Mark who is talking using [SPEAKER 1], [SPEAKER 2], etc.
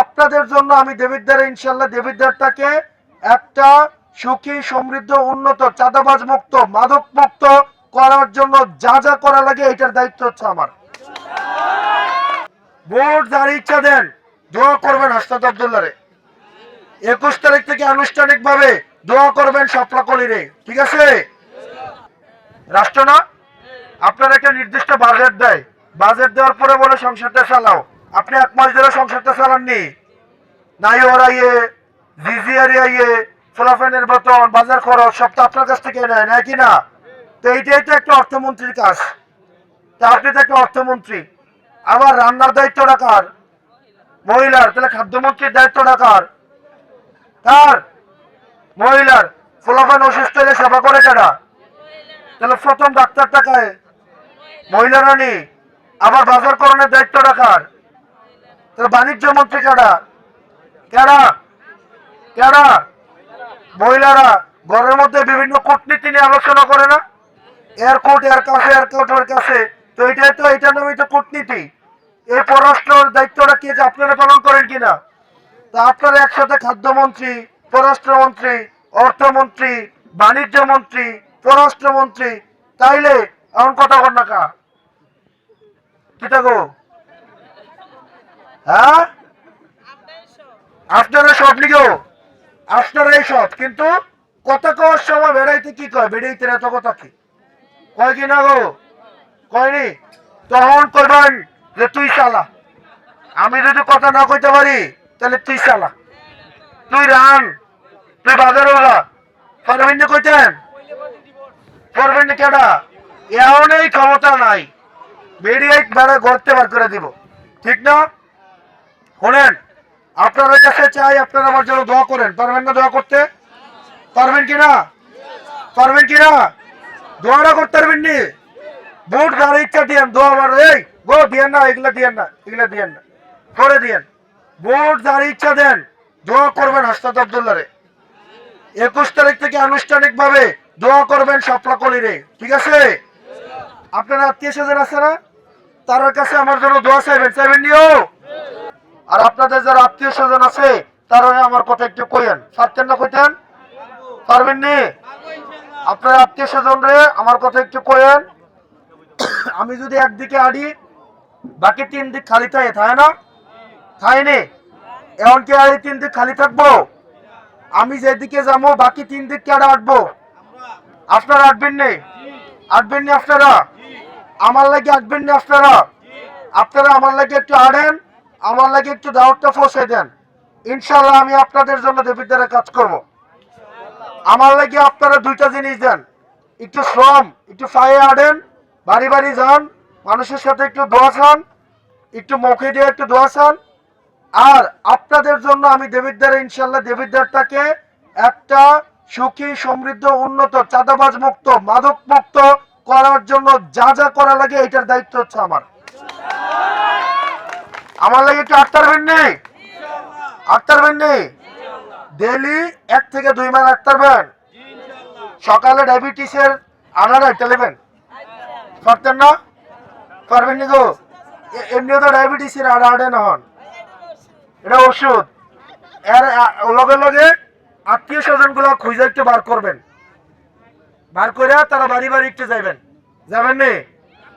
[SPEAKER 1] আপনাদের জন্য আমি দেবিদ্বারে ইনশাল্লাহ দেবিদ্বারটাকে একটা সুখী, সমৃদ্ধ, উন্নত, চাঁদাবাজ মুক্ত, মাদক মুক্ত করার জন্য যা যা করা লাগে এটার দায়িত্ব হচ্ছে আমার। ভোট যার ইচ্ছা দেন, দোয়া করবেন হাসনাত আবদুল্লারে একুশ তারিখ থেকে আনুষ্ঠানিক ভাবে দোয়া করবেন সাপলাকলিরে ঠিক আছে? রাষ্ট্র না? আপনার একটা নির্দিষ্ট বাজেট দেয়। বাজেট দেওয়ার পরে বলে সংসারটা চালাও। আপনি এক মাস ধরে সংসারটা চালাননি। নাই ওরা ইয়ে জিজিআর ইয়ে ফলাফেনের বেতন, বাজার খরচ, সব তো আপনার কাছ থেকে নেয় নেয় কি না? তো এইটাই তো একটা অর্থমন্ত্রীর কাজ। তা আপনি তো একটা অর্থমন্ত্রী। আবার রান্নার দায়িত্বটা কার? মহিলার, তাহলে খাদ্যমন্ত্রীর দায়িত্বটা কার? তার মহিলার ফলাফান অসুস্থ হলে সেবা করে কেনা তাহলে প্রথম ডাক্তারটা কায় মহিলারা নেই আবার বাজার করণের দায়িত্বটা কার? তাহলে বাণিজ্য মন্ত্রী কেডা কেডা কেডা মহিলারা? ঘরের মধ্যে বিভিন্ন কূটনীতি নিয়ে আলোচনা করে না? এয়ারকোর্ট এর কাছে এয়ারকোর্টের কাছে। তো এটাই তো এটা নামই তো কূটনীতি। এই পররাষ্ট্রের দায়িত্বটা কি আপনারা পালন করেন কিনা? তা আপনারা একসাথে খাদ্যমন্ত্রী, পররাষ্ট্রমন্ত্রী, অর্থমন্ত্রী, বাণিজ্য মন্ত্রী, পররাষ্ট্রমন্ত্রী, তাইলে এমন কথা কর না কি। গো? হ্যাঁ? আপনারা সব আপনারাই সব কিন্তু কথা কওয়ার সময় বেড়াইতে কি কয়? বেড়াইতে এত কথা কি কয় কি না গো? কয়নি? তখন যে তুই চালা আমি যদি কথা না কইতে পারি তাহলে তুই চালা তুই রান। তুই বাজারে যা পারবেন না কইতেন? পারবেন না কেডা? এমন এই ক্ষমতা নাই। বেরিয়ে বেড়া গড়তে বার করে দিব। ঠিক না? শোনেন আপনাদের কাছে চাই আপনারা আমার জন্য দোয়া করেন। পারবেন না দোয়া করতে? পারবেন কি না পারবেন কি না দোয়াটা করতে পারবেন নি? ভোট যার ইচ্ছা দিয়েন? দোয়া আমার এই, গো, দিয়েন না, এগুলা দিয়েন না, এগুলা দিয়েন না। করে দিয়েন। ভোট যার ইচ্ছা দেন, দোয়া করবেন হাসনাত আবদুল্লারে একুশ তারিখ থেকে আনুষ্ঠানিক ভাবে দোয়া করবেন সাপলা কলিরে। ঠিক আছে? আপনার আত্মীয় স্বজন আছে না? তার কাছে আমার জন্য দোয়া চাইবেন। চাইবেন নিও আর আপনাদের যারা আত্মীয় স্বজন আছে, তারা আমার কথা একটু কইেন পারতেন না কইতেন? পারবেন নি? আপনার আত্মীয় স্বজন রে আমার কথা একটু কইেন আমি যদি একদিকে আড়ি, বাকি তিন দিক খালি থাকে থাকে না? থাইনি এখন কি আর এই তিন দিক খালি থাকব? আমি যেদিকে যাব, বাকি তিন দিক কেডা আটবো? আপনারা আটবেন নি? আটবেন নি আপনারা? আমার লাগে আটবেন নি আপনারা? আপনারা আমার লাগে একটু আড়েন। আমার লাগে একটু দাওয়াতটা ফসে দেন। ইনশাল্লাহ আমি আপনাদের জন্য দেবিদ্বারে কাজ করব। আমার লাগে আপনারা দুইটা জিনিস দেন। একটু শ্রম, একটু ফায়ে আড়েন, বাড়ি বাড়ি যান, মানুষের সাথে একটু দোয়া চান, একটু মুখে দিয়ে একটু দোয়া চান। আর আপনাদের জন্য আমি দেবিদ্বারে ইনশাল্লাহ দেবিদ্বারটাকে একটা সুখী, সমৃদ্ধ, উন্নত, চাঁদাবাজ মুক্ত, মাদক মুক্ত করার জন্য যা যা করা লাগে এটার দায়িত্ব হচ্ছে আমার। আমার লাগে একটু আটটার নেই আটটার নেই ডেলি এক থেকে দুই মাস আটটার বেন। সকালে ডায়াবেটিসের আনার একটা নেবেন। পারতেন না? পারবেন নি গো? এমনিও তো ডায়াবেটিসের আর আড়ে না হন। এটা ওষুধ। এর লগে লগে আত্মীয় স্বজনগুলো খুঁজে একটু বার করবেন। বার করে তারা বাড়ি বাড়ি একটু যাইবেন। যাবেন নি?